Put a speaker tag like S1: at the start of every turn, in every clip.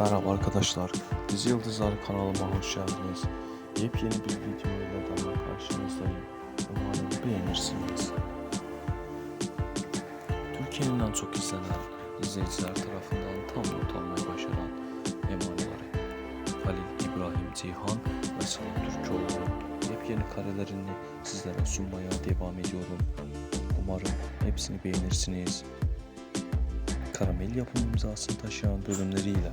S1: Merhaba arkadaşlar, Dizi Yıldızlar kanalıma hoş geldiniz. Yepyeni bir video ile daha karşınızdayım. Umarım beğenirsiniz. Türkiye'nin en çok izlenen izleyiciler tarafından tam not almayı başaran emaneleri Halil İbrahim Ceyhan ve Sıla Türkoğlu yepyeni karelerini sizlere sunmaya devam ediyorum. Umarım hepsini beğenirsiniz. Karamel yapım imzasını taşıyan bölümleriyle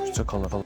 S1: Hoşçakalın.